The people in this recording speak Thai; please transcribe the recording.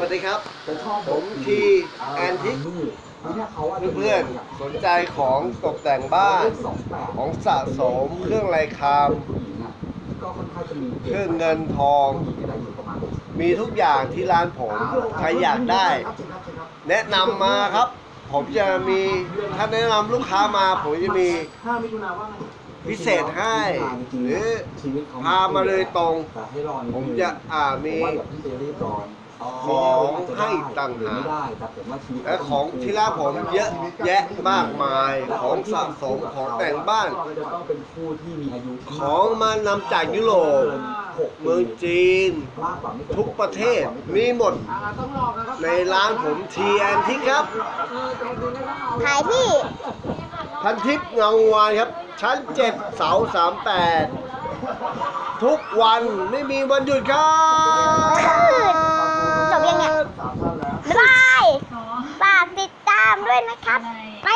วัสดีครับ ผมทีแอนทิกเพื่อนๆสนใจของตกแต่งบ้านของสะสมเครื่องไรคามเครื่องเงินทอง มีทุกอย่างที่ร้านผมใครอยากได้ แนะนำมาครับ ผมจะมีถ้าแนะนำลูกค้ามาผมจะมีพิเศษให้หรือพามาเลยตรง ผมจะอ่ามี ของให้ต่างหากและของที่ร้านผมเยอะแยะมากมายของสะสมของแต่งบ้านจะต้องเป็นผู้ที่มีอายุที่ของมานำจากยุโรปเมืองจีนมากกว่าไม่เกินทุกประเทศมีหมดต้องรอนะครับในร้านผมทีแอนทิครับขายที่ พันทิพย์เงาวานครับ ชั้น7เสา38ทุกวันไม่มีวันหยุดครับ จบยังเนี่ยบ๊ายบายฝากติดตามด้วยนะครับไปเลย